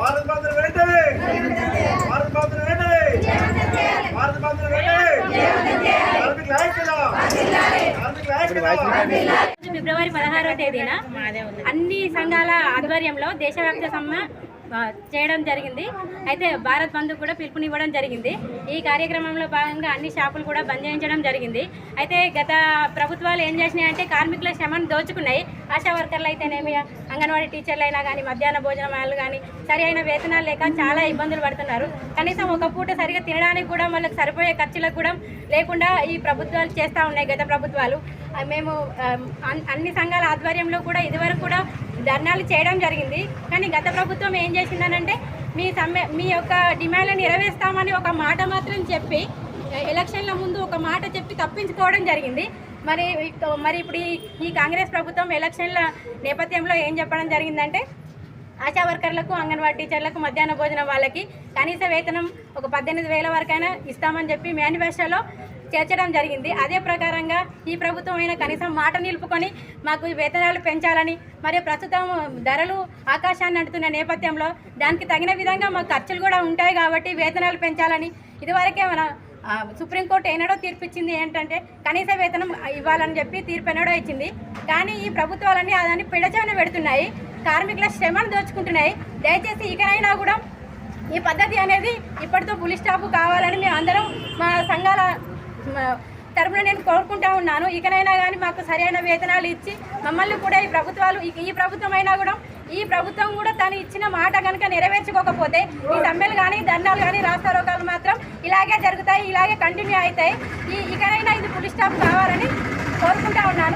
భారత వెంటనే భారత వెంటనే భారత వెంటనే ఫిబ్రవరి పదహారవ తేదీన అన్ని సంఘాల ఆధ్వర్యంలో దేశవ్యాప్త సమ్మె చేయడం జరిగింది. అయితే భారత్ బంధు కూడా పిలుపునివ్వడం జరిగింది. ఈ కార్యక్రమంలో భాగంగా అన్ని షాపులు కూడా బంద్ చేయించడం జరిగింది. అయితే గత ప్రభుత్వాలు ఏం చేసినాయంటే కార్మికుల శ్రమను దోచుకున్నాయి. ఆశా వర్కర్లు అయితేనేమి అంగన్వాడీ టీచర్లు అయినా కానీ మధ్యాహ్న భోజనాలు కానీ సరి అయిన వేతనాలు లేక చాలా ఇబ్బందులు పడుతున్నారు. కనీసం ఒక పూట సరిగా తినడానికి కూడా వాళ్ళకి సరిపోయే ఖర్చులకు కూడా లేకుండా ఈ ప్రభుత్వాలు చేస్తూ ఉన్నాయి గత ప్రభుత్వాలు. మేము అన్ని సంఘాల ఆధ్వర్యంలో కూడా ఇదివరకు కూడా ధర్నాలు చేయడం జరిగింది. కానీ గత ప్రభుత్వం ఏం చేసిందనంటే మీ సమ్మె మీ యొక్క డిమాండ్లు నెరవేరుస్తామని ఒక మాట మాత్రం చెప్పి ఎలక్షన్ల ముందు ఒక మాట చెప్పి తప్పించుకోవడం జరిగింది. మరి మరి ఇప్పుడు ఈ ఈ కాంగ్రెస్ ప్రభుత్వం ఎలక్షన్ల నేపథ్యంలో ఏం చెప్పడం జరిగిందంటే ఆశా వర్కర్లకు అంగన్వాడీ టీచర్లకు మధ్యాహ్న భోజనం వాళ్ళకి కనీస వేతనం ఒక పద్దెనిమిది వేల వరకైనా ఇస్తామని చెప్పి మేనిఫెస్టోలో చేర్చడం జరిగింది. అదే ప్రకారంగా ఈ ప్రభుత్వం అయినా కనీసం మాట నిలుపుకొని మాకు వేతనాలు పెంచాలని మరియు ప్రస్తుతం ధరలు ఆకాశాన్ని అంటున్న నేపథ్యంలో దానికి తగిన విధంగా మాకు ఖర్చులు కూడా ఉంటాయి కాబట్టి వేతనాలు పెంచాలని ఇదివరకే మన ఆ, సుప్రీంకోర్టు ఏనాడో తీర్పిచ్చింది ఏంటంటే కనీస వేతనం ఇవ్వాలని చెప్పి తీర్పు ఎన్నడో ఇచ్చింది. కానీ ఈ ప్రభుత్వాలన్నీ అదాన్ని పిడచవన పెడుతున్నాయి. కార్మికుల శ్రమను దోచుకుంటున్నాయి. దయచేసి ఇకనైనా కూడా ఈ పద్ధతి అనేది ఇప్పటితో పులి స్టాప్ కావాలని మేము అందరం మా సంఘాల తరఫున నేను కోరుకుంటా ఉన్నాను. ఇకనైనా కానీ మాకు సరైన వేతనాలు ఇచ్చి మమ్మల్ని కూడా ఈ ప్రభుత్వాలు ఈ- ప్రభుత్వం అయినా కూడా ఈ ప్రభుత్వం కూడా తను ఇచ్చిన మాట కనుక నెరవేర్చుకోకపోతే ఈ సమ్మెలు కానీ ధర్నాలు కానీ రాస్తా రోగాలు మాత్రం ఇలాగే జరుగుతాయి ఇలాగే కంటిన్యూ అవుతాయి. ఈ ఇకనైనా ఇది పులి స్టాప్ కావాలని కోరుకుంటా ఉన్నాను.